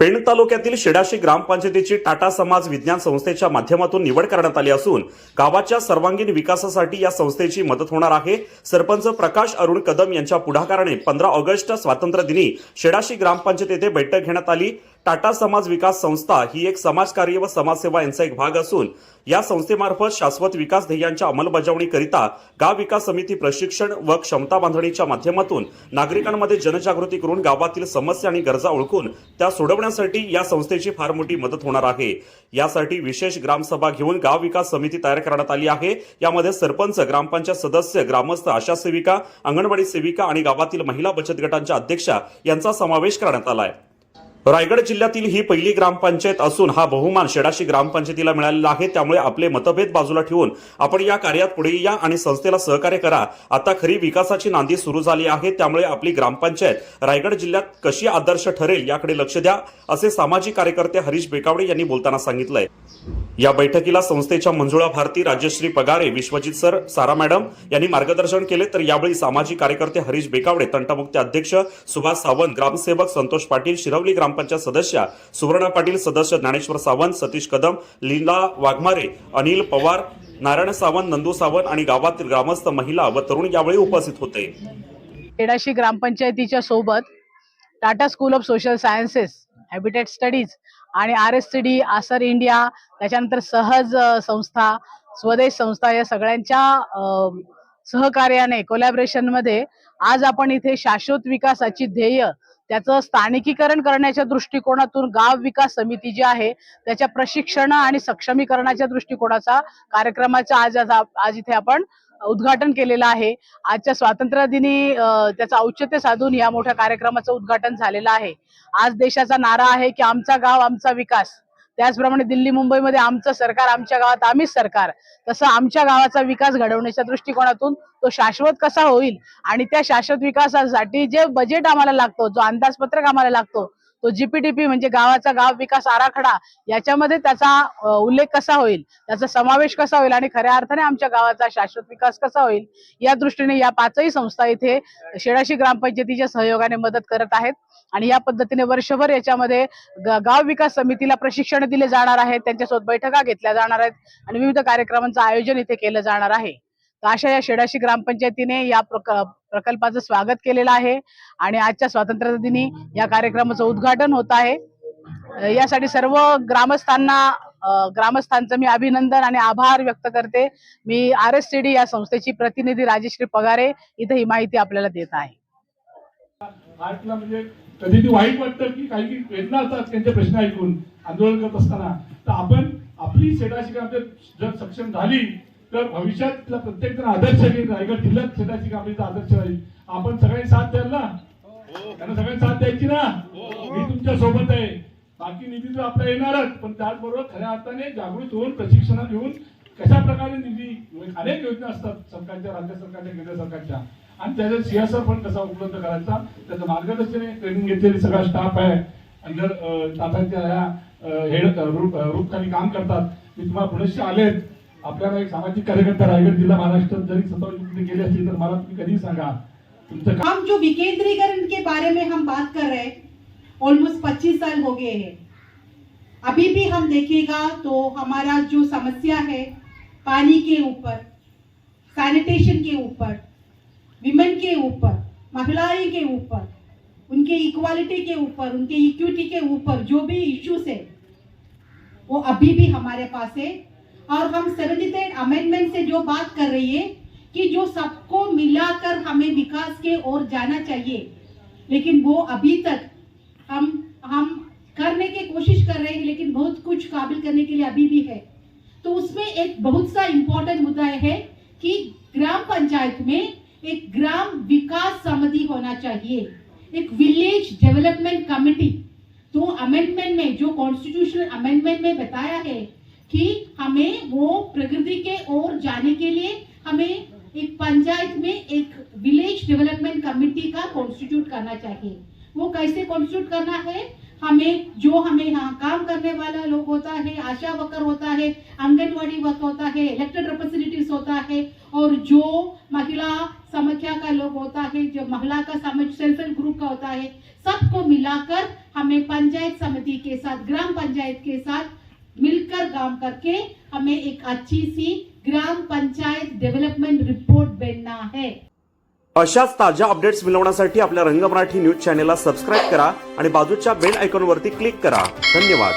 पेण तालुक्यातील शिडाशी ग्रामपंचायतीची टाटा समाज विज्ञान संस्थेच्या माध्यमातून निवड करण्यात आली असून गावाच्या सर्वांगीण विकासासाठी या संस्थेची मदत होणार आहे. सरपंच प्रकाश अरुण कदम यांच्या पुढाकाराने पंधरा ऑगस्ट स्वातंत्र्य दिनी शेडाशी ग्रामपंचायत येथे बैठक घेण्यात आली. टाटा समाज विकास संस्था ही एक समाजकार्य व समाजसेवा यांचा एक भाग असून या संस्थेमार्फत शाश्वत विकास ध्येयांच्या अंमलबजावणीकरिता गाव विकास समिती प्रशिक्षण व क्षमता बांधणीच्या माध्यमातून नागरिकांमध्ये जनजागृती करून गावातील समस्या आणि गरजा ओळखून त्या सोडवण्यासाठी या संस्थेची फार मोठी मदत होणार आहे. यासाठी विशेष ग्रामसभा घेऊन गाव विकास समिती तयार करण्यात आली आहे. यामध्ये सरपंच ग्रामपंचायत सदस्य ग्रामस्थ आशा सेविका अंगणवाडी सेविका आणि गावातील महिला बचत गटांच्या अध्यक्षा यांचा समावेश करण्यात आला आहे. रायगड जिल्ह्यातील ही पहिली ग्रामपंचायत असून हा बहुमान शेडाशी ग्रामपंचायतीला मिळालेला आहे त्यामुळे आपले मतभेद बाजूला ठेवून आपण या कार्यात पुढे या आणि संस्थेला सहकार्य करा. आता खरी विकासाची नांदी सुरू झाली आहे त्यामुळे आपली ग्रामपंचायत रायगड जिल्ह्यात कशी आदर्श ठरेल याकडे लक्ष द्या असे सामाजिक कार्यकर्ते हरीश बेकावडे यांनी बोलताना सांगितलंय. या बैठकीला संस्थेच्या मंजुळा भारती राजश्री पगारे विश्वजित सर सारा मॅडम यांनी मार्गदर्शन केले. तर यावेळी सामाजिक कार्यकर्ते हरीश बेकावडे तंटामुक्ती अध्यक्ष सुभाष सावंत ग्रामसेवक संतोष पाटील शिरवली ग्रामपंचायत सदस्य सुवर्णा पाटील सदस्य ज्ञानेश्वर सावंत सतीश कदम लीला वाघमारे अनिल पवार नारायण सावंत नंदू सावंत आणि गावातील ग्रामस्थ महिला व तरुण यावेळी उपस्थित होते. खेडाशी ग्रामपंचायतीच्या सोबत Tata school of social sciences habitat studies आणि R S C D Asar India त्याच्यानंतर सहज संस्था स्वदेश संस्था या सगळ्यांच्या सहकार्याने कोलॅबरेशनमध्ये आज आपण इथे शाश्वत विकासाची ध्येय त्याचं स्थानिकीकरण करण्याच्या दृष्टिकोनातून गाव विकास समिती जी आहे त्याच्या प्रशिक्षण आणि सक्षमीकरणाच्या दृष्टिकोनाचा कार्यक्रमाचा आज आज इथे आपण उद्घाटन केलेलं आहे. आजच्या स्वातंत्र्य दिनी त्याचं औचित्य साधून या मोठ्या कार्यक्रमाचं उद्घाटन झालेलं आहे. आज देशाचा नारा आहे की आमचा गाव आमचा विकास. त्याचप्रमाणे दिल्ली मुंबईमध्ये आमचं सरकार आमच्या गावात आम्हीच सरकार. तसं आमच्या गावाचा विकास घडवण्याच्या दृष्टिकोनातून तो शाश्वत कसा होईल? आणि त्या शाश्वत विकासासाठी जे बजेट आम्हाला लागतो जो अंदाजपत्रक आम्हाला लागतो तो जीपीडीपी म्हणजे गावाचा गाव विकास आराखडा याच्यामध्ये त्याचा उल्लेख कसा होईल? त्याचा समावेश कसा होईल? आणि खऱ्या अर्थाने आमच्या गावाचा शाश्वत विकास कसा होईल? या दृष्टीने या पाचही संस्था इथे शेडाशी ग्रामपंचायतीच्या सहयोगाने मदत करत आहेत. आणि या पद्धतीने वर्षभर याच्यामध्ये गाव विकास समितीला प्रशिक्षण दिले जाणार आहे. त्यांच्यासोबत बैठका घेतल्या जाणार आहेत. आणि विविध कार्यक्रमांचं आयोजन इथे केलं जाणार आहे. अशा या शेडाशी ग्रामपंचायतीने या प्रक- प्रकल्पाचं स्वागत केलेलं आहे. आणि आजच्या स्वातंत्र्य दिनी या कार्यक्रमाचं उद्घाटन होत आहे. यासाठी सर्व ग्रामस्थांना ग्रामस्थांचं मी अभिनंदन आणि आभार व्यक्त करते. मी आर एस सी डी या संस्थेची प्रतिनिधी राजेश्री पगारे इथे ही माहिती आपल्याला देत आहे. आर्टला म्हणजे कधी ती वाईट वाटतं की काही वेदना असतात त्यांचे प्रश्न ऐकून आंदोलन करत असताना. तर आपण आपली सेटाची जर सक्षम झाली तर भविष्यातला प्रत्येक जण आदर्श घेईल रायगड जिल्ह्यात शेताची कामगिरीचा आदर्श राहील. आपण सगळ्यांनी साथ द्याल ना? त्यांना सगळ्यांनी साथ द्यायची ना? मी तुमच्यासोबत आहे. बाकी निधी तर आपला येणारच पण त्याचबरोबर खऱ्या अर्थाने जागृत होऊन प्रशिक्षण घेऊन कशा प्रकारे निधी अनेक योजना असतात सरकारच्या राज्य सरकारच्या केंद्र सरकारच्या. आणि त्याचा सीएसआर पण कसा उपलब्ध करायचा त्याचं मार्गदर्शन ट्रेनिंग घेतलेली सगळा स्टाफ आहे. अंडर टाटाच्या ह्या हेड रूप रूपखाली काम करतात. मी तुम्हाला पुनश्च आलेत आपल्याला एक सामाजिक कार्यकर्ता रायगड जिल्हा महाराष्ट्रात जरी सत्तावन्न गेले असतील, तर मला तुम्ही कधी सांगा. तुमचं काम जो विकेंद्रीकरण के बारे में हम बात कर रहे हैं ऑलमोस्ट 25 साल हो गए हैं। अभी भी हम देखेगा तो हमारा जो समस्या है, पानी के ऊपर सैनिटेशन के ऊपर विमेन के ऊपर, महिलाएँ के ऊपर, उनके इक्वालिटी के ऊपर, उनके इक्विटी के ऊपर, जो भी इश्यूज़ है, वो अभी भी हमारे पास है। और हम सेवेंटी थर्ड अमेंडमेंट से जो बात कर रही है कि जो सबको मिलाकर हमें विकास के ओर जाना चाहिए। लेकिन वो अभी तक हम हम करने की कोशिश कर रहे हैं, लेकिन बहुत कुछ काबिल करने के लिए अभी भी है। तो उसमें एक बहुत सा इम्पोर्टेंट मुद्दा है कि ग्राम पंचायत में एक ग्राम विकास समिति होना चाहिए। एक विलेज डेवलपमेंट कमेटी तो अमेंडमेंट में जो कॉन्स्टिट्यूशनल अमेंडमेंट में बताया है कि हमें वो प्रकृति के ओर जाने के लिए हमें एक पंचायत में एक विलेज डेवलपमेंट कमेटी का कॉन्स्टिट्यूट करना चाहिए। वो कैसे कॉन्स्टिट्यूट करना है? हमें, जो हमें यहाँ काम करने वाला लोग होता है, आशा वर्कर होता है, आंगनवाड़ी वर्क होता है इलेक्टेड रिप्रेजेंटेटिव्स होता है, और जो महिला समख्या का लोग होता है, जो महिला का समझ सेल्फ हेल्प ग्रुप का होता है, सबको मिलाकर हमें पंचायत समिति के साथ, ग्राम पंचायत के साथ मिलकर काम करके हमें एक अच्छी सी ग्राम पंचायत डेवलपमेंट रिपोर्ट बनना है। अशाच ताज्या अपडेट्स मिळवण्यासाठी आपल्या रंग मराठी न्यूज चॅनेलला सबस्क्राईब करा आणि बाजूच्या बेल आयकॉनवरती क्लिक करा. धन्यवाद.